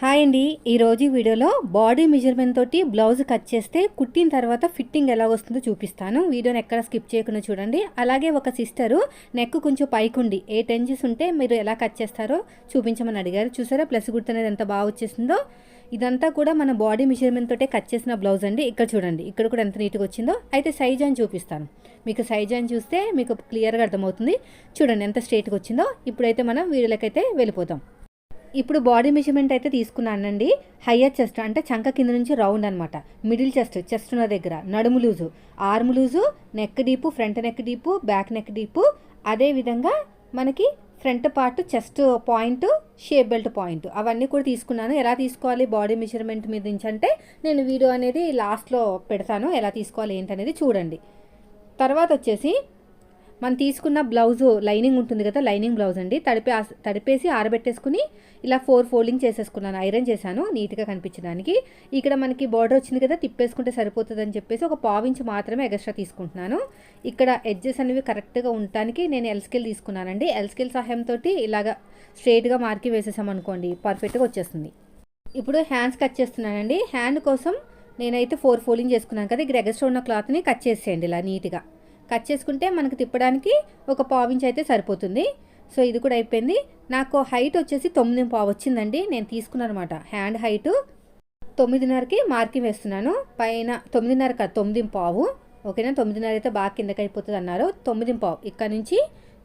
Hi అండి. ఈరోజు వీడియోలో బాడీ మెజర్మెంట్ తోటి బ్లౌజ్ కట్ చేస్తే కుట్టిన తర్వాత ఫిట్టింగ్ ఎలా వస్తుందో చూపిస్తాను. వీడియోని ఎక్కడ స్కిప్ చేయకుండా చూడండి. అలాగే ఒక సిస్టరు నెక్ కొంచెం పైకుండి ఏ టెంజెస్ ఉంటే మీరు ఎలా కట్ చేస్తారో చూపించమని అడిగారు. చూసారా? ప్లస్ గుర్తు అనేది ఎంత బాగా వచ్చేసిందో. ఇదంతా కూడా మన బాడీ మెజర్మెంట్ తోటే కట్ చేసిన బ్లౌజ్ అండి. ఇక్కడ చూడండి. ఇక్కడ కూడా ఎంత నీట్గా వచ్చిందో. అయితే సైజ్ అని చూపిస్తాను. మీకు సైజ్ అని చూస్తే మీకు క్లియర్గా అర్థమవుతుంది. చూడండి ఎంత స్ట్రేట్గా వచ్చిందో. ఇప్పుడైతే మనం వీడియోలకైతే వెళ్ళిపోతాం ఇప్పుడు బాడీ మెజర్మెంట్ అయితే తీసుకున్నానండి హయ్యర్ చెస్ట్ అంటే చంక కింద నుంచి రౌండ్ అనమాట మిడిల్ చెస్ట్ చెస్ట్ ఉన్న దగ్గర. నడుము loose. Arm loose neck deep front neck deep back neck deep అదేవిధంగా మనకి front part chest point shape belt point అవన్నీ కూడా తీసుకున్నాను. ఎలా తీసుకోవాలి బాడీ మెజర్మెంట్ మీద నుంచి అంటే నేను వీడియో అనేది లాస్ట్లో పెడతాను. ఎలా తీసుకోవాలి ఏంటనేది చూడండి. తర్వాత వచ్చేసి మనం తీసుకున్న బ్లౌజ్ లైనింగ్ ఉంటుంది కదా లైనింగ్ బ్లౌజ్ అండి. తడిపే తడిపేసి ఆరబెట్టేసుకుని ఇలా ఫోర్ ఫోల్డింగ్ చేసేసుకున్నాను. ఐరన్ చేశాను నీట్గా కనిపించడానికి. ఇక్కడ మనకి బార్డర్ వచ్చింది కదా తిప్పేసుకుంటే సరిపోతుంది అని చెప్పేసి ఒక పావించి మాత్రమే ఎగస్ట్రా తీసుకుంటున్నాను. ఇక్కడ ఎడ్జెస్ అనేవి కరెక్ట్గా ఉండటానికి నేను ఎల్స్కేల్ తీసుకున్నానండి. ఎల్స్కేల్ సహాయంతో ఇలాగా స్ట్రైట్గా మార్కి వేసేసామనుకోండి పర్ఫెక్ట్గా వచ్చేస్తుంది. ఇప్పుడు హ్యాండ్స్ కట్ చేస్తున్నానండి. హ్యాండ్ కోసం నేనైతే ఫోర్ ఫోల్డింగ్ చేసుకున్నాను కదా ఇక్కడ ఎగస్ట్రా ఉన్న క్లాత్ని కట్ చేసేయండి ఇలా నీట్గా. కట్ చేసుకుంటే మనకు తిప్పడానికి ఒక పావించి అయితే సరిపోతుంది. సో ఇది కూడా అయిపోయింది. నాకు హైట్ వచ్చేసి తొమ్మిది పావు వచ్చిందండి. నేను తీసుకున్నాను అనమాట హ్యాండ్ హైటు తొమ్మిదిన్నరకి మార్కింగ్ వేస్తున్నాను. పైన తొమ్మిదిన్నర కాదు తొమ్మిది పావు. ఓకేనా? తొమ్మిదిన్నర అయితే బాగా కిందకి అయిపోతుంది అన్నారు. తొమ్మిది పావు. ఇక్కడ నుంచి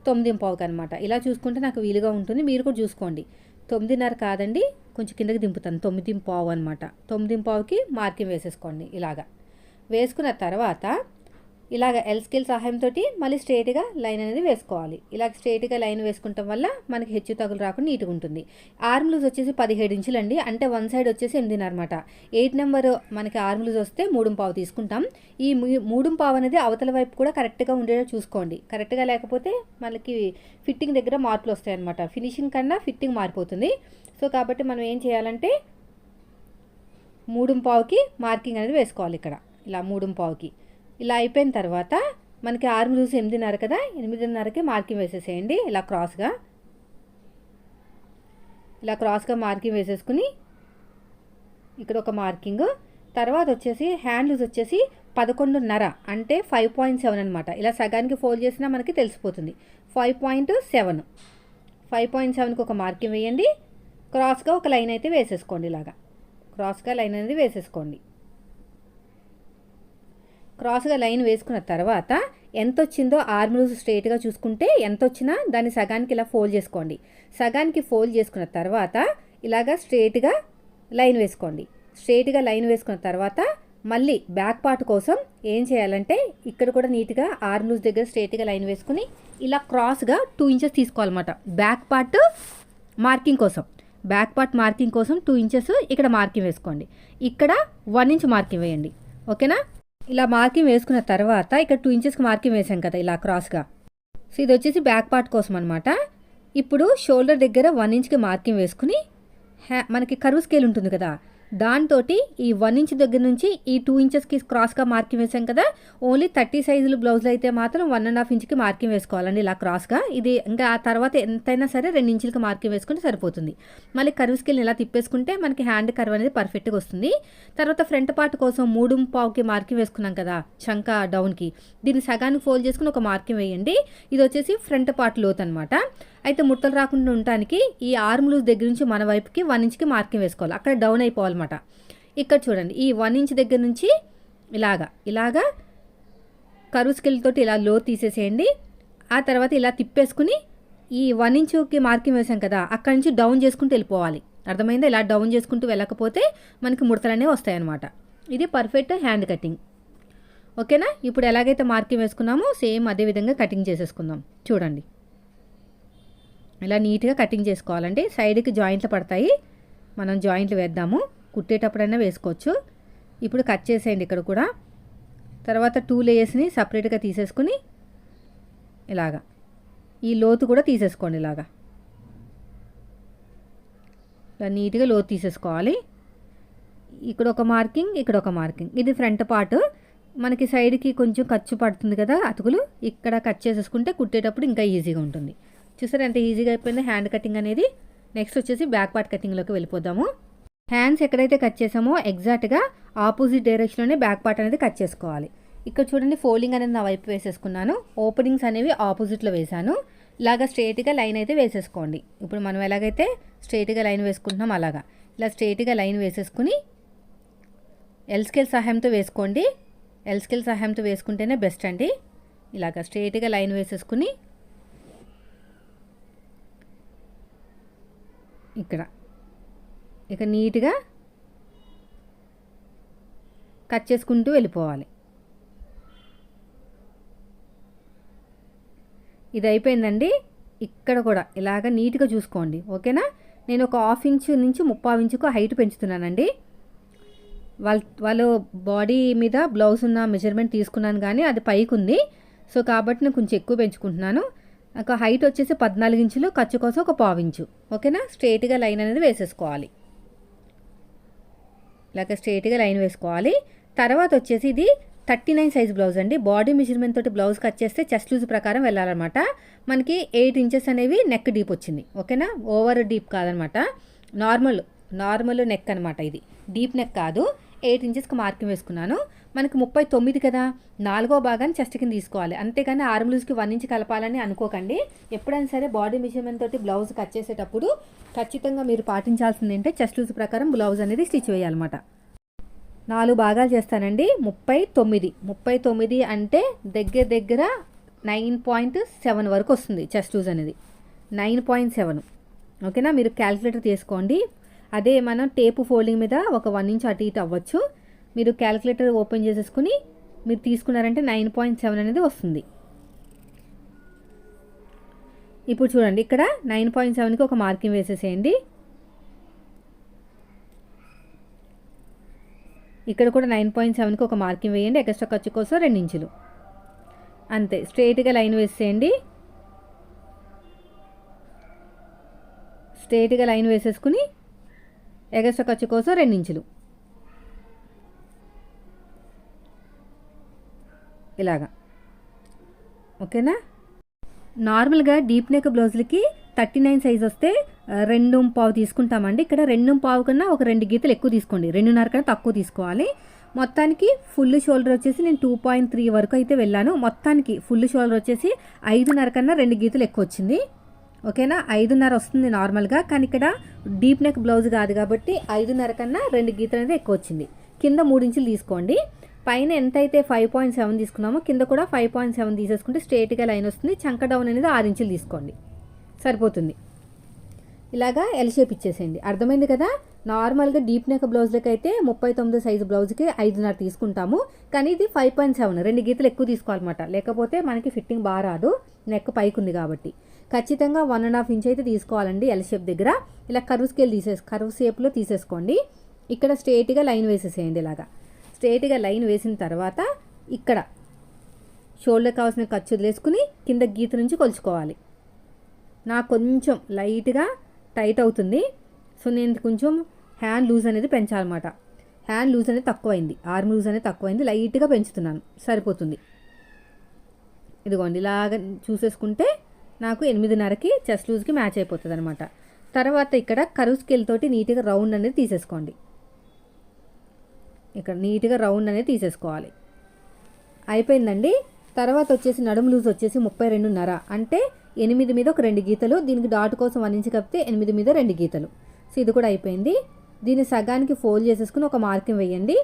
తొమ్మిది పావుకి అనమాట ఇలా చూసుకుంటే నాకు వీలుగా ఉంటుంది. మీరు కూడా చూసుకోండి. తొమ్మిదిన్నర కాదండి. కొంచెం కిందకి దింపుతాను. తొమ్మిది పావు అనమాట తొమ్మిది పావుకి మార్కింగ్ వేసేసుకోండి ఇలాగా. వేసుకున్న తర్వాత ఇలాగ ఎల్ స్కిల్ సహాయంతో మళ్ళీ స్ట్రేట్గా లైన్ అనేది వేసుకోవాలి. ఇలా స్ట్రేట్గా లైన్ వేసుకుంటాం వల్ల మనకి హెచ్చు తగులు రాకుండా నీట్గా ఉంటుంది. ఆర్మ్ లూజ్ వచ్చేసి పదిహేడు ఇంచులు అండి అంటే వన్ సైడ్ వచ్చేసి ఎనిమిదిన్నర అనమాట ఎయిట్ నెంబర్ మనకి ఆర్మ్ లూజ్ వస్తే మూడు పావు తీసుకుంటాం. ఈ మూడు పావు అనేది అవతల వైపు కూడా కరెక్ట్గా ఉండేలా చూసుకోండి. కరెక్ట్గా లేకపోతే మనకి ఫిట్టింగ్ దగ్గర మార్పులు వస్తాయి అనమాట ఫినిషింగ్ కన్నా ఫిట్టింగ్ మారిపోతుంది. సో కాబట్టి మనం ఏం చేయాలంటే మూడు పావుకి మార్కింగ్ అనేది వేసుకోవాలి ఇక్కడ. ఇలా మూడు పావుకి. ఇలా అయిపోయిన తర్వాత మనకి ఆర్మ్ చూసి ఎనిమిదిన్నర కదా? ఎనిమిదిన్నరకి మార్కింగ్ వేసేసేయండి ఇలా క్రాస్గా. ఇలా క్రాస్గా మార్కింగ్ వేసేసుకుని ఇక్కడ ఒక మార్కింగ్. తర్వాత వచ్చేసి హ్యాండ్ లూజ్ వచ్చేసి పదకొండున్నర అంటే ఫైవ్ పాయింట్ సెవెన్ అనమాట ఇలా సగానికి ఫోల్డ్ చేసినా మనకి తెలిసిపోతుంది. Five point seven. Five point సెవెన్కి ఒక మార్కింగ్ వేయండి. క్రాస్గా ఒక లైన్ అయితే వేసేసుకోండి ఇలాగా. క్రాస్గా లైన్ అనేది వేసేసుకోండి. క్రాస్గా లైన్ వేసుకున్న తర్వాత ఎంత వచ్చిందో ఆర్మ్ లూజ్ స్ట్రైట్గా చూసుకుంటే ఎంత వచ్చినా దాన్ని సగానికి ఇలా ఫోల్డ్ చేసుకోండి. సగానికి ఫోల్డ్ చేసుకున్న తర్వాత ఇలాగా స్ట్రైట్గా లైన్ వేసుకోండి. స్ట్రైట్గా లైన్ వేసుకున్న తర్వాత మళ్ళీ బ్యాక్ పార్ట్ కోసం ఏం చేయాలంటే ఇక్కడ కూడా నీట్గా ఆర్మ్ లూజ్ దగ్గర స్ట్రైట్గా లైన్ వేసుకుని ఇలా క్రాస్గా టూ ఇంచెస్ తీసుకోవాలన్నమాట. బ్యాక్ పార్ట్ మార్కింగ్ కోసం. బ్యాక్ పార్ట్ మార్కింగ్ కోసం టూ ఇంచెస్ ఇక్కడ మార్కింగ్ వేసుకోండి. ఇక్కడ వన్ ఇంచ్ మార్కింగ్ వేయండి. ఓకేనా? ఇలా మార్కింగ్ వేసుకున్న తర్వాత ఇక్కడ టూ ఇంచెస్కి మార్కింగ్ వేసాం కదా ఇలా క్రాస్గా సో ఇది వచ్చేసి బ్యాక్ పార్ట్ కోసం అనమాట ఇప్పుడు షోల్డర్ దగ్గర వన్ ఇంచ్కి మార్కింగ్ వేసుకుని హ్యా మనకి కరువు స్కేల్ ఉంటుంది కదా. దాంతో ఈ వన్ ఇంచ్ దగ్గర నుంచి ఈ టూ ఇంచెస్కి క్రాస్గా మార్కింగ్ వేసాం కదా. ఓన్లీ థర్టీ సైజులు బ్లౌజులు అయితే మాత్రం వన్ అండ్ హాఫ్ ఇంచ్కి మార్కింగ్ వేసుకోవాలండి ఇలా క్రాస్గా ఇది ఇంకా ఆ తర్వాత ఎంతైనా సరే రెండు ఇంచులకి మార్కింగ్ వేసుకుంటే సరిపోతుంది. మళ్ళీ కరువు వెళ్ళి ఇలా తిప్పేసుకుంటే మనకి హ్యాండ్ కర్వ్ అనేది పర్ఫెక్ట్గా వస్తుంది. తర్వాత ఫ్రంట్ పార్ట్ కోసం మూడు పావుకి మార్కింగ్ వేసుకున్నాం కదా చంక డౌన్కి దీన్ని సగానికి ఫోల్డ్ చేసుకుని ఒక మార్కింగ్ వేయండి. ఇది వచ్చేసి ఫ్రంట్ పార్ట్ లోత్ అనమాట అయితే ముట్టలు రాకుండా ఉండటానికి ఈ ఆర్మ్ లూజ్ దగ్గర నుంచి మన వైపుకి వన్ ఇంచ్కి మార్కింగ్ వేసుకోవాలి. అక్కడ డౌన్ అయిపోవాలన్నమాట. ఇక్కడ చూడండి ఈ వన్ ఇంచ్ దగ్గర నుంచి ఇలాగా ఇలాగా కరువు స్కిల్తోటి ఇలా లో తీసేసేయండి. ఆ తర్వాత ఇలా తిప్పేసుకుని ఈ వన్ ఇంచుకి మార్కింగ్ వేసాం కదా అక్కడి నుంచి డౌన్ చేసుకుంటూ వెళ్ళిపోవాలి. అర్థమైందా? ఇలా డౌన్ చేసుకుంటూ వెళ్ళకపోతే మనకి ముడతలనే వస్తాయన్నమాట. ఇది పర్ఫెక్ట్ హ్యాండ్ కటింగ్. ఓకేనా? ఇప్పుడు ఎలాగైతే మార్కింగ్ వేసుకున్నామో సేమ్ అదే విధంగా కటింగ్ చేసేసుకుందాం. చూడండి. ఇలా నీట్గా కటింగ్ చేసుకోవాలండి సైడ్కి జాయింట్లు పడతాయి. మనం జాయింట్లు వేద్దాము. కుట్టేటప్పుడైనా వేసుకోవచ్చు. ఇప్పుడు కట్ చేసేయండి ఇక్కడ కూడా. తర్వాత టూ లేయర్స్ని సపరేట్గా తీసేసుకుని ఇలాగా. ఈ లోతు కూడా తీసేసుకోండి ఇలాగా. ఇలా నీట్గా లోతు తీసేసుకోవాలి. ఇక్కడ ఒక మార్కింగ్ ఇక్కడ ఒక మార్కింగ్. ఇది ఫ్రంట్ పార్ట్. మనకి సైడ్కి కొంచెం ఖర్చు పడుతుంది కదా అతుకులు. ఇక్కడ కట్ చేసేసుకుంటే కుట్టేటప్పుడు ఇంకా ఈజీగా ఉంటుంది. చూసారు ఎంత ఈజీగా అయిపోయింది? హ్యాండ్ కటింగ్ అనేది నెక్స్ట్ వచ్చేసి బ్యాక్ పార్ట్ కటింగ్లోకి వెళ్ళిపోదాము. హ్యాండ్స్ ఎక్కడైతే కట్ చేసామో ఎగ్జాక్ట్గా ఆపోజిట్ డైరెక్షన్లోనే బ్యాక్ పార్ట్ అనేది కట్ చేసుకోవాలి. ఇక్కడ చూడండి ఫోల్డింగ్ అనేది నా వైపు వేసేసుకున్నాను. ఓపెనింగ్స్ అనేవి ఆపోజిట్లో వేశాను. ఇలాగా స్ట్రైట్గా లైన్ అయితే వేసేసుకోండి. ఇప్పుడు మనం ఎలాగైతే స్ట్రైట్గా లైన్ వేసుకుంటున్నాం అలాగా. ఇలా స్ట్రైట్గా లైన్ వేసేసుకుని ఎల్స్కేల్ సహాయంతో వేసుకోండి. ఎల్స్కేల్ సహాయంతో వేసుకుంటేనే బెస్ట్ అండి. ఇలాగ స్ట్రైట్గా లైన్ వేసేసుకుని ఇక్కడ. ఇక నీట్గా కట్ చేసుకుంటూ వెళ్ళిపోవాలి. ఇది అయిపోయిందండి. ఇక్కడ కూడా ఇలాగ నీట్గా చూసుకోండి. ఓకేనా? నేను ఒక హాఫ్ ఇంచు నుంచి ముప్పై ఇంచుకు హైట్ పెంచుతున్నానండి. వాళ్ళ వాళ్ళు బాడీ మీద బ్లౌజ్ ఉన్న మెజర్మెంట్ తీసుకున్నాను కానీ అది పైకి ఉంది సో కాబట్టి నేను కొంచెం ఎక్కువ పెంచుకుంటున్నాను. ఒక హైట్ వచ్చేసి పద్నాలుగు ఇంచులు ఖర్చు కోసం ఒక పావు ఇంచు. ఓకేనా? స్ట్రేట్గా లైన్ అనేది వేసేసుకోవాలి. ఇలాగ స్ట్రేట్గా లైన్ వేసుకోవాలి. తర్వాత వచ్చేసి ఇది థర్టీ నైన్ సైజ్ బ్లౌజ్ అండి. బాడీ మెజర్మెంట్ తోటి బ్లౌజ్ కట్ చేస్తే చెస్ట్ లూజ్ ప్రకారం వెళ్ళాలన్నమాట. మనకి ఎయిట్ ఇంచెస్ అనేవి నెక్ డీప్ వచ్చింది. ఓకేనా? ఓవర్ డీప్ కాదనమాట నార్మల్ నార్మల్ నెక్ అనమాట ఇది. డీప్ నెక్ కాదు. ఎయిట్ ఇంచెస్కి మార్కింగ్ వేసుకున్నాను. మనకి ముప్పై తొమ్మిది కదా నాలుగో భాగాన్ని చెస్ట్ కింద తీసుకోవాలి. అంతేగాని ఆర్మ్ లూజ్కి వన్ ఇంచ్ కలపాలని అనుకోకండి. ఎప్పుడైనా సరే బాడీ మెజర్మెంట్ తోటి బ్లౌజ్ కట్ చేసేటప్పుడు ఖచ్చితంగా మీరు పాటించాల్సింది ఏంటంటే చెస్ట్ లూజ్ ప్రకారం బ్లౌజ్ అనేది స్టిచ్ వేయాలన్నమాట. నాలుగు భాగాలు చేస్తానండి. ముప్పై తొమ్మిది. ముప్పై తొమ్మిది అంటే దగ్గర దగ్గర నైన్ పాయింట్ సెవెన్ వరకు వస్తుంది చెస్ట్ లూజ్ అనేది. Nine point seven. ఓకేనా? మీరు క్యాలిక్యులేటర్ తీసుకోండి. అదే మనం టేపు ఫోల్డింగ్ మీద ఒక వన్ ఇంచ్ అటు ఇటు అవ్వచ్చు. మీరు క్యాలిక్యులేటర్ ఓపెన్ చేసేసుకుని మీరు తీసుకున్నారంటే నైన్ పాయింట్ సెవెన్ అనేది వస్తుంది. ఇప్పుడు చూడండి ఇక్కడ నైన్ పాయింట్ సెవెన్కి ఒక మార్కింగ్ వేసేసేయండి. ఇక్కడ కూడా నైన్ పాయింట్ సెవెన్కి ఒక మార్కింగ్ వేయండి ఎక్స్ట్రా ఖర్చు కోసం రెండు ఇంచులు. అంతే స్ట్రైట్గా లైన్ వేసేయండి స్ట్రైట్గా లైన్ వేసేసుకుని ఎగస్ట్రా ఖర్చు కోసం రెండు ఇంచులు. ఇలాగా. ఓకేనా? నార్మల్గా డీప్ నెక్ బ్లౌజులకి థర్టీ నైన్ సైజ్ వస్తే రెండు పావు తీసుకుంటామండి. ఇక్కడ రెండు పావు కన్నా ఒక రెండు గీతలు ఎక్కువ తీసుకోండి. రెండున్నర కన్నా తక్కువ తీసుకోవాలి. మొత్తానికి ఫుల్ షోల్డర్ వచ్చేసి నేను టూ పాయింట్ త్రీ వరకు అయితే వెళ్ళాను. మొత్తానికి ఫుల్ షోల్డర్ వచ్చేసి ఐదున్నర కన్నా రెండు గీతలు ఎక్కువ వచ్చింది. ఓకేనా? ఐదున్నర వస్తుంది నార్మల్గా. కానీ ఇక్కడ డీప్ నెక్ బ్లౌజ్ కాదు కాబట్టి ఐదున్నర కన్నా రెండు గీతలు అనేది ఎక్కువ వచ్చింది. కింద మూడు ఇంచులు తీసుకోండి. పైన ఎంత అయితే ఫైవ్ పాయింట్ సెవెన్ తీసుకున్నామో కింద కూడా ఫైవ్ పాయింట్ సెవెన్ తీసేసుకుంటే స్ట్రేట్గా లైన్ వస్తుంది. చంక డౌన్ అనేది ఆరు ఇంచులు తీసుకోండి. సరిపోతుంది. ఇలాగా ఎల్ షేప్ ఇచ్చేసేయండి. అర్థమైంది కదా? నార్మల్గా డీప్ నెక్ బ్లౌజ్లకి అయితే ముప్పై తొమ్మిది సైజు బ్లౌజ్కి ఐదున్నర తీసుకుంటాము. కానీ ఇది ఫైవ్ పాయింట్ సెవెన్ రెండు గీతలు ఎక్కువ తీసుకోవాలన్నమాట. లేకపోతే మనకి ఫిట్టింగ్ బాగా రాదు. నెక్ పైకి ఉంది కాబట్టి. ఖచ్చితంగా వన్ అండ్ హాఫ్ ఇంచ్ అయితే తీసుకోవాలండి ఎల్ షేప్ దగ్గర. ఇలా కరువు స్కేల్ తీసేసి కరువు షేప్లో తీసేసుకోండి. ఇక్కడ స్ట్రేట్గా లైన్ వేసేసేయండి ఇలాగా. స్ట్రేట్గా లైన్ వేసిన తర్వాత ఇక్కడ షోల్డర్ కావాల్సిన ఖర్చు వదిలేసుకుని కింద గీత నుంచి కొలుచుకోవాలి. నాకు కొంచెం లైట్గా టైట్ అవుతుంది. సో నేను కొంచెం హ్యాండ్ లూజ్ అనేది పెంచాలన్నమాట. హ్యాండ్ లూజ్ అనేది తక్కువైంది. ఆర్మ్ లూజ్ అనేది తక్కువైంది. లైట్గా పెంచుతున్నాను. సరిపోతుంది. ఇదిగోండి ఇలాగ చూసేసుకుంటే నాకు ఎనిమిదిన్నరకి చెస్ట్ లూజ్కి మ్యాచ్ అయిపోతుంది అనమాట తర్వాత ఇక్కడ కరువు స్కేల్ తోటి నీట్గా రౌండ్ అనేది తీసేసుకోండి. ఇక్కడ నీట్గా రౌండ్ అనేది తీసేసుకోవాలి. అయిపోయిందండి. తర్వాత వచ్చేసి నడుము లూజ్ వచ్చేసి ముప్పై రెండున్నర. అంటే ఎనిమిది మీద ఒక రెండు గీతలు దీనికి డాట్ కోసం వన్ ఇంచ్ కప్పితే ఎనిమిది మీద రెండు గీతలు. సో ఇది కూడా అయిపోయింది. దీన్ని సగానికి ఫోల్డ్ చేసేసుకుని ఒక మార్కింగ్ వేయండి.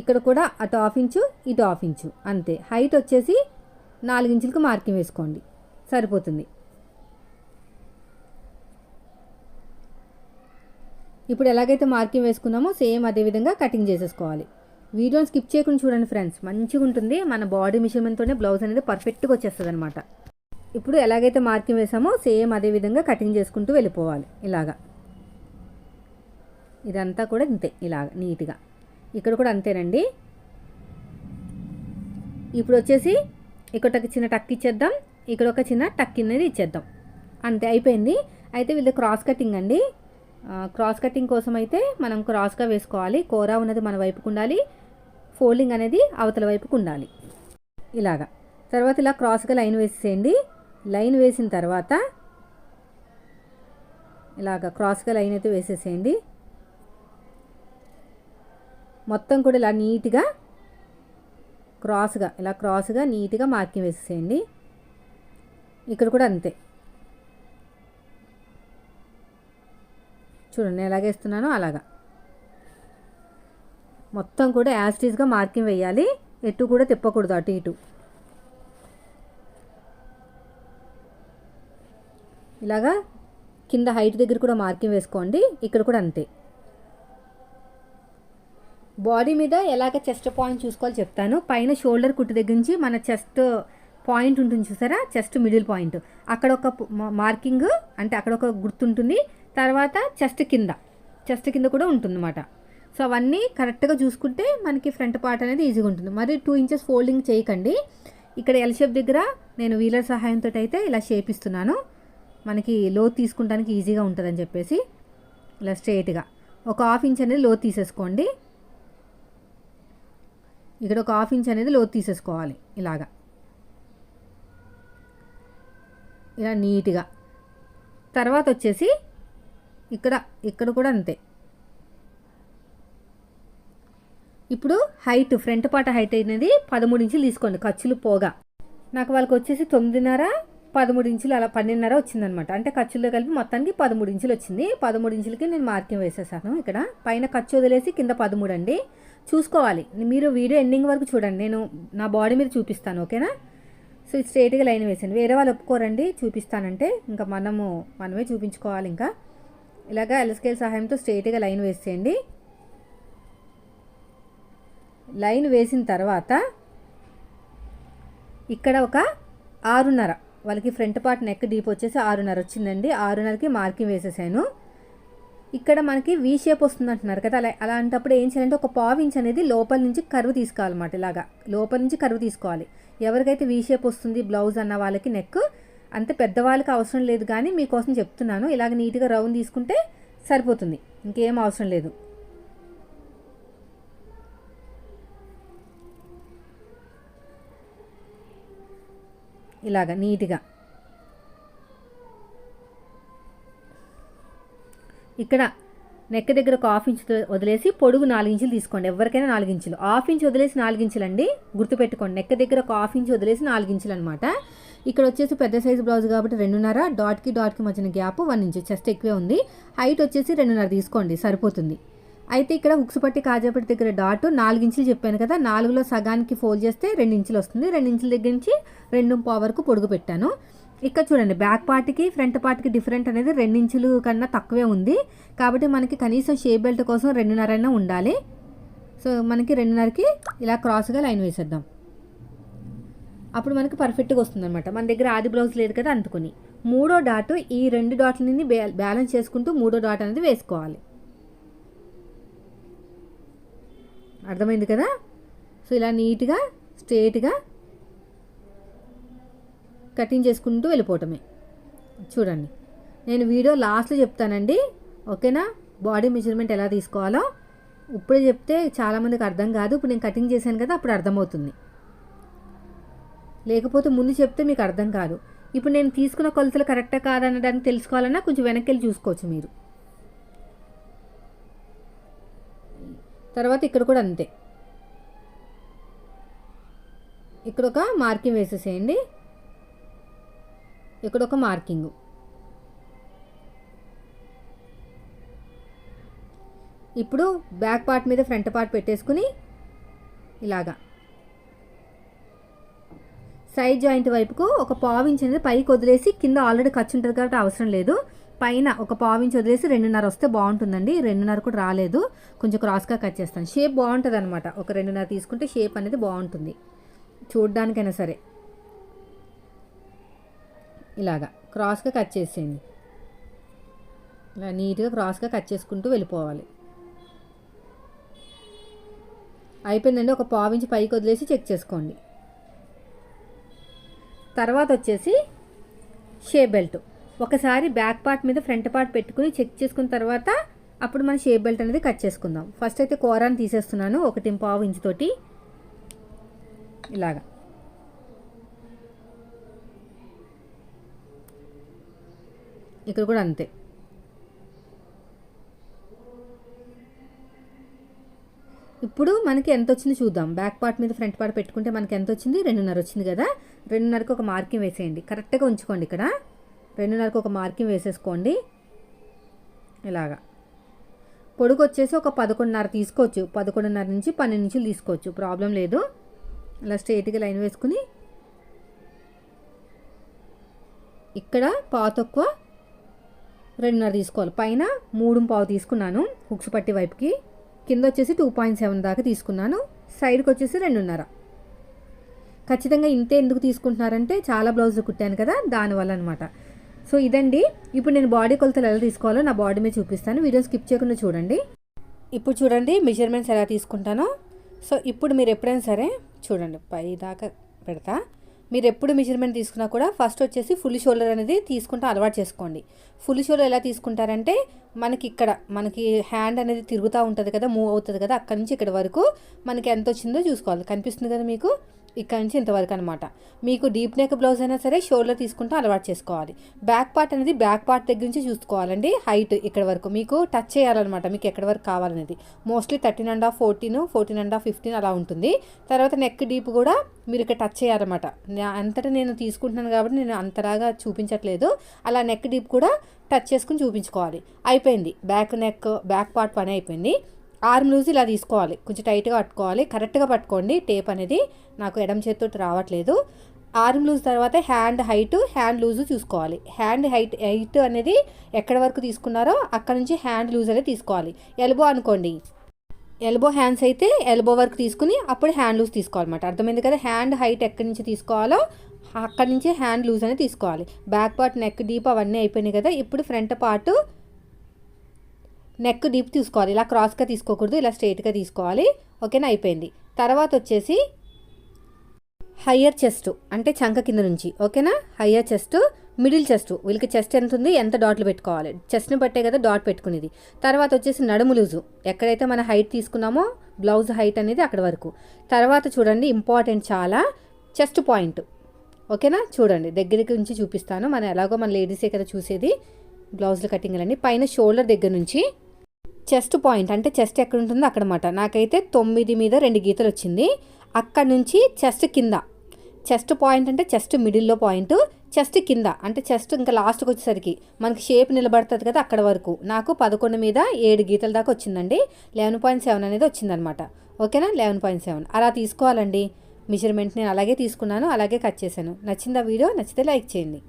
ఇక్కడ కూడా అటు హాఫ్ ఇంచు ఇటు హాఫ్ ఇంచు అంతే. హైట్ వచ్చేసి నాలుగు ఇంచులకు మార్కింగ్ వేసుకోండి. సరిపోతుంది. ఇప్పుడు ఎలాగైతే మార్కింగ్ వేసుకున్నామో సేమ్ అదే విధంగా కటింగ్ చేసేసుకోవాలి. వీడియోని స్కిప్ చేయకుండా చూడండి ఫ్రెండ్స్. మంచిగా ఉంటుంది. మన బాడీ మెషర్మెంట్తోనే బ్లౌజ్ అనేది పర్ఫెక్ట్గా వచ్చేస్తుంది అనమాట ఇప్పుడు ఎలాగైతే మార్కింగ్ వేసామో సేమ్ అదే విధంగా కటింగ్ చేసుకుంటూ వెళ్ళిపోవాలి. ఇలాగా. ఇదంతా కూడా ఇంతే. ఇలాగ నీట్గా. ఇక్కడ కూడా అంతేనండి. ఇప్పుడు వచ్చేసి ఇక్కడ ఒక చిన్న టక్ ఇచ్చేద్దాం. ఇక్కడ ఒక చిన్న టక్ అనేది ఇచ్చేద్దాం. అంతే అయిపోయింది. అయితే వీళ్ళ క్రాస్ కటింగ్ అండి. క్రాస్ కటింగ్ కోసం అయితే మనం క్రాస్గా వేసుకోవాలి. కూర ఉన్నది మన వైపుకు ఉండాలి. ఫోల్డింగ్ అనేది అవతల వైపుకు ఉండాలి. ఇలాగా. తర్వాత ఇలా క్రాస్గా లైన్ వేసేయండి. లైన్ వేసిన తర్వాత ఇలాగ క్రాస్గా లైన్ అయితే వేసేసేయండి. మొత్తం కూడా ఇలా నీట్గా క్రాస్గా ఇలా క్రాస్గా నీట్గా మార్కింగ్ వేసేసేయండి. ఇక్కడ కూడా అంతే. చూడండి ఎలాగేస్తున్నానో అలాగా. మొత్తం కూడా యాస్టీస్గా మార్కింగ్ వేయాలి. ఎటు కూడా తిప్పకూడదు అటు ఇటు. ఇలాగా కింద హైట్ దగ్గర కూడా మార్కింగ్ వేసుకోండి. ఇక్కడ కూడా అంతే. బాడీ మీద ఎలాగ చెస్ట్ పాయింట్ చూసుకోవాలి చెప్తాను. పైన షోల్డర్ కుట్టు దగ్గర నుంచి మన చెస్ట్ పాయింట్ ఉంటుంది చూసారా? Chest middle point. అక్కడ ఒక మార్కింగ్ అంటే అక్కడ ఒక గుర్తుంటుంది. తర్వాత చెస్ట్ కింద చెస్ట్ కింద కూడా ఉంటుందన్నమాట. సో అవన్నీ కరెక్ట్గా చూసుకుంటే మనకి ఫ్రంట్ పార్ట్ అనేది ఈజీగా ఉంటుంది. మరి టూ ఇంచెస్ ఫోల్డింగ్ చేయకండి. ఇక్కడ ఎల్ షేప్ దగ్గర నేను వీలర్ సహాయంతో అయితే ఇలా షేప్ ఇస్తున్నాను. మనకి లోతు తీసుకుంటానికి ఈజీగా ఉంటుందని చెప్పేసి ఇలా స్ట్రైట్గా ఒక హాఫ్ ఇంచ్ అనేది లోతు తీసేసుకోండి. ఇక్కడ ఒక హాఫ్ ఇంచ్ అనేది లోతు తీసేసుకోవాలి ఇలాగా. ఇలా నీట్గా. తర్వాత వచ్చేసి ఇక్కడ ఇక్కడ కూడా అంతే. ఇప్పుడు హైట్ ఫ్రంట్ పాట హైట్ అనేది పదమూడు ఇంచులు తీసుకోండి. ఖర్చులు పోగా. నాకు వాళ్ళకి వచ్చేసి తొమ్మిదిన్నర పదమూడు ఇంచులు అలా పన్నెండున్నర వచ్చిందనమాట. అంటే ఖర్చుల్లో కలిపి మొత్తానికి పదమూడు ఇంచులు వచ్చింది. పదమూడు ఇంచులకి నేను మార్కింగ్ వేసేసాను ఇక్కడ. పైన ఖర్చు వదిలేసి కింద పదమూడు అండి. చూసుకోవాలి. మీరు వీడియో ఎండింగ్ వరకు చూడండి. నేను నా బాడీ మీద చూపిస్తాను ఓకేనా? సో స్ట్రేట్గా లైన్ వేసాను వేరే వాళ్ళు ఒప్పుకోరండి చూపిస్తానంటే. ఇంకా మనము మనమే చూపించుకోవాలి ఇంకా. ఇలాగా ఎలస్కేల్ సహాయంతో స్ట్రైట్గా లైన్ వేసేయండి. లైన్ వేసిన తర్వాత ఇక్కడ ఒక ఆరున్నర వాళ్ళకి ఫ్రంట్ పార్ట్ నెక్ డీప్ వచ్చేసి ఆరున్నర వచ్చిందండి. ఆరున్నరకి మార్కింగ్ వేసేసాను. ఇక్కడ మనకి వీ షేప్ వస్తుంది అంటున్నారు కదా అలా అలాంటప్పుడు ఏం చేయాలంటే ఒక పావు ఇంచ్ అనేది లోపల నుంచి కరువు తీసుకోవాలన్నమాట ఇలాగా. లోపల నుంచి కరువు తీసుకోవాలి. ఎవరికైతే వీ షేప్ వస్తుంది బ్లౌజ్ అన్న వాళ్ళకి నెక్ అంతే పెద్దవాళ్ళకి అవసరం లేదు కానీ మీకోసం చెప్తున్నాను. ఇలాగ నీట్గా రౌండ్ తీసుకుంటే సరిపోతుంది. ఇంకేం అవసరం లేదు. ఇలాగ నీట్గా. ఇక్కడ నెక్ దగ్గర ఒక హాఫ్ ఇంచ్ వదిలేసి పొడుగు నాలుగు ఇంచులు తీసుకోండి. ఎవరికైనా నాలుగు ఇంచులు. హాఫ్ ఇంచ్ వదిలేసి నాలుగు ఇంచులు అండి. గుర్తుపెట్టుకోండి. నెక్ దగ్గర ఒక హాఫ్ ఇంచ్ వదిలేసి నాలుగు ఇంచులు అనమాట ఇక్కడ వచ్చేసి పెద్ద సైజు బ్లౌజ్ కాబట్టి రెండున్నర డాట్కి డాట్కి మధ్యన గ్యాప్ వన్ ఇంచ్. చెస్ట్ ఎక్కువే ఉంది. హైట్ వచ్చేసి రెండున్నర తీసుకోండి. సరిపోతుంది. అయితే ఇక్కడ హుక్స్ పట్టి కాజాపట్టి దగ్గర డాట్ నాలుగు ఇంచులు చెప్పాను కదా. నాలుగులో సగానికి ఫోల్డ్ చేస్తే రెండు ఇంచులు వస్తుంది. రెండు ఇంచుల దగ్గర నుంచి రెండు పావర్కు పొడుగు పెట్టాను. ఇక్కడ చూడండి బ్యాక్ పార్ట్కి ఫ్రంట్ పార్ట్కి డిఫరెంట్ అనేది రెండు ఇంచులు కన్నా తక్కువే ఉంది. కాబట్టి మనకి కనీసం షేప్ బెల్ట్ కోసం రెండున్నర అయినా ఉండాలి. సో మనకి రెండున్నరకి ఇలా క్రాస్గా లైన్ వేసేద్దాం. అప్పుడు మనకి పర్ఫెక్ట్గా వస్తుంది అనమాట మన దగ్గర ఆది బ్లౌజ్ లేదు కదా అందుకుని. మూడో డాట్ ఈ రెండు డాట్లని బ్యాలెన్స్ చేసుకుంటూ మూడో డాట్ అనేది వేసుకోవాలి. అర్థమైంది కదా? సో ఇలా నీట్గా స్ట్రేట్గా కటింగ్ చేసుకుంటూ వెళ్ళిపోవటమే. చూడండి. నేను వీడియో లాస్ట్లో చెప్తానండి. ఓకేనా? బాడీ మెజర్మెంట్ ఎలా తీసుకోవాలో. ఇప్పుడే చెప్తే చాలామందికి అర్థం కాదు. ఇప్పుడు నేను కటింగ్ చేశాను కదా అప్పుడు అర్థమవుతుంది. లేకపోతే ముందు చెప్తే మీకు అర్థం కాదు. ఇప్పుడు నేను తీసుకున్న కొలతలు కరెక్టా కాదనడానికి తెలుసుకోవాలన్నా కొంచెం వెనక్కి వెళ్ళి చూసుకోవచ్చు మీరు. తర్వాత ఇక్కడ కూడా అంతే. ఇక్కడ ఒక మార్కింగ్ వేసేసేయండి. ఇక్కడ ఒక మార్కింగ్. ఇప్పుడు బ్యాక్ పార్ట్ మీద ఫ్రంట్ పార్ట్ పెట్టేసుకుని ఇలాగా. సైడ్ జాయింట్ వైపుకు ఒక పావు అనేది పైకి వదిలేసి కింద ఆల్రెడీ ఖర్చు ఉంటుంది కాబట్టి అవసరం లేదు. పైన ఒక పావు వదిలేసి రెండున్నర వస్తే బాగుంటుందండి. రెండున్నర కూడా రాలేదు. కొంచెం క్రాస్గా కట్ చేస్తాను. షేప్ బాగుంటుంది అనమాట ఒక రెండున్నర తీసుకుంటే షేప్ అనేది బాగుంటుంది. చూడ్డానికైనా సరే. ఇలాగా. క్రాస్గా కట్ చేసేయండి. ఇలా నీట్గా క్రాస్గా కట్ చేసుకుంటూ వెళ్ళిపోవాలి. అయిపోయిందండి. ఒక పావు పైకి వదిలేసి చెక్ చేసుకోండి. తర్వాత వచ్చేసి షేప్ బెల్ట్. ఒకసారి బ్యాక్ పార్ట్ మీద ఫ్రంట్ పార్ట్ పెట్టుకుని చెక్ చేసుకున్న తర్వాత అప్పుడు మన షేప్ బెల్ట్ అనేది కట్ చేసుకుందాం. ఫస్ట్ అయితే కూరని తీసేస్తున్నాను. ఒకటి పావు ఇంచుతోటి ఇలాగా. ఇక్కడ కూడా అంతే. ఇప్పుడు మనకి ఎంత వచ్చింది చూద్దాం. బ్యాక్ పార్ట్ మీద ఫ్రంట్ పార్ట్ పెట్టుకుంటే మనకి ఎంత వచ్చింది రెండున్నర వచ్చింది కదా. రెండున్నరకు ఒక మార్కింగ్ వేసేయండి. కరెక్ట్గా ఉంచుకోండి ఇక్కడ. రెండున్నరకు ఒక మార్కింగ్ వేసేసుకోండి. ఇలాగా. పొడుగు వచ్చేసి ఒక పదకొండున్నర తీసుకోవచ్చు. పదకొండున్నర నుంచి పన్నెండు నుంచి తీసుకోవచ్చు. ప్రాబ్లం లేదు. ఇలా స్ట్రేట్గా లైన్ వేసుకుని ఇక్కడ పాతక్కువ రెండున్నర తీసుకోవాలి. పైన మూడు పావు తీసుకున్నాను హుక్స్ పట్టి వైపుకి. కింద వచ్చేసి టూ పాయింట్ సెవెన్ దాకా తీసుకున్నాను సైడ్కి వచ్చేసి రెండున్నర. ఖచ్చితంగా ఇంతే ఎందుకు తీసుకుంటున్నారంటే చాలా బ్లౌజులు కుట్టాను కదా దానివల్ల అనమాట సో ఇదండి. ఇప్పుడు నేను బాడీ కొలతలు ఎలా తీసుకోవాలో నా బాడీ మీద చూపిస్తాను. వీడియో స్కిప్ చేయకుండా చూడండి. ఇప్పుడు చూడండి మెజర్మెంట్స్ ఎలా తీసుకుంటానో. సో ఇప్పుడు మీరు ఎప్పుడైనా సరే చూడండి పై దాకా పెడతా. మీరు ఎప్పుడు మెజర్మెంట్ తీసుకున్నా కూడా ఫస్ట్ వచ్చేసి ఫుల్ షోల్డర్ అనేది తీసుకుంటూ అలవాటు చేసుకోండి. ఫుల్ షోల్డర్ ఎలా తీసుకుంటారంటే మనకి ఇక్కడ మనకి హ్యాండ్ అనేది తిరుగుతూ ఉంటుంది కదా మూవ్ అవుతుంది కదా అక్కడి నుంచి ఇక్కడ వరకు మనకి ఎంత వచ్చిందో చూసుకోవాలి. కనిపిస్తుంది కదా మీకు? ఇక్కడ నుంచి ఇంతవరకు అనమాట మీకు డీప్ నెక్ బ్లౌజ్ అయినా సరే షోల్డర్ తీసుకుంటూ అలవాటు చేసుకోవాలి. బ్యాక్ పార్ట్ అనేది బ్యాక్ పార్ట్ దగ్గర నుంచి చూసుకోవాలండి. హైట్ ఇక్కడ వరకు మీకు టచ్ చేయాలన్నమాట. మీకు ఎక్కడి వరకు కావాలనేది. Mostly thirteen and half fourteen fourteen and half fifteen అలా ఉంటుంది. తర్వాత నెక్ డీప్ కూడా మీరు ఇక్కడ టచ్ చేయాలన్నమాట. అంతటా నేను తీసుకుంటున్నాను కాబట్టి నేను అంతలాగా చూపించట్లేదు. అలా నెక్ డీప్ కూడా టచ్ చేసుకుని చూపించుకోవాలి. అయిపోయింది. బ్యాక్ నెక్ బ్యాక్ పార్ట్ పని అయిపోయింది. ఆర్మ్ లూజ్ ఇలా తీసుకోవాలి. కొంచెం టైట్గా పట్టుకోవాలి. కరెక్ట్గా పట్టుకోండి. టేప్ అనేది నాకు ఎడం చేతితో రావట్లేదు. ఆర్మ్ లూజ్ తర్వాత హ్యాండ్ హైట్ హ్యాండ్ లూజ్ చూసుకోవాలి. హ్యాండ్ హైట్ హైట్ అనేది ఎక్కడ వరకు తీసుకున్నారో అక్కడ నుంచి హ్యాండ్ లూజ్ అనేది తీసుకోవాలి. ఎల్బో అనుకోండి. ఎల్బో హ్యాండ్స్ అయితే ఎల్బో వరకు తీసుకుని అప్పుడు హ్యాండ్ లూజ్ తీసుకోవాలన్నమాట. అర్థమైంది కదా? హ్యాండ్ హైట్ ఎక్కడి నుంచి తీసుకోవాలో అక్కడి నుంచి హ్యాండ్ లూజ్ అనేది తీసుకోవాలి. బ్యాక్ పార్ట్ నెక్ డీప్ అవన్నీ అయిపోయినాయి కదా? ఇప్పుడు ఫ్రంట్ పార్ట్ నెక్ డీప్ తీసుకోవాలి. ఇలా క్రాస్గా తీసుకోకూడదు. ఇలా స్ట్రైట్గా తీసుకోవాలి. ఓకేనా? అయిపోయింది. తర్వాత వచ్చేసి హయ్యర్ చెస్ట్ అంటే చంక కింద నుంచి. ఓకేనా? Higher chest middle chest. వీళ్ళకి చెస్ట్ ఎంత ఉంది? ఎంత డాట్లు పెట్టుకోవాలి? చెస్ట్ని బట్టే కదా డాట్ పెట్టుకునేది. తర్వాత వచ్చేసి నడుము లూజు. ఎక్కడైతే మన హైట్ తీసుకున్నామో బ్లౌజ్ హైట్ అనేది అక్కడ వరకు. తర్వాత చూడండి ఇంపార్టెంట్ చాలా చెస్ట్ పాయింట్. ఓకేనా? చూడండి దగ్గరికి నుంచి చూపిస్తాను. మనం ఎలాగో మన లేడీసే కదా చూసేది బ్లౌజ్ల కటింగ్లన్నీ. పైన షోల్డర్ దగ్గర నుంచి చెస్ట్ పాయింట్ అంటే చెస్ట్ ఎక్కడ ఉంటుందో అక్కడమాట. నాకైతే తొమ్మిది మీద రెండు గీతలు వచ్చింది. అక్కడ నుంచి చెస్ట్ కింద. చెస్ట్ పాయింట్ అంటే చెస్ట్ మిడిల్లో పాయింట్ చెస్ట్ కింద. అంటే చెస్ట్ ఇంకా లాస్ట్కి వచ్చేసరికి మనకి షేప్ నిలబడుతుంది కదా అక్కడ వరకు. నాకు పదకొండు మీద ఏడు గీతల దాకా వచ్చిందండి. లెవెన్ పాయింట్ సెవెన్ అనేది వచ్చిందనమాట. ఓకేనా? Eleven point seven. అలా తీసుకోవాలండి. మెజర్మెంట్ నేను అలాగే తీసుకున్నాను అలాగే కట్ చేశాను. నచ్చిందా వీడియో? నచ్చితే లైక్ చేయండి.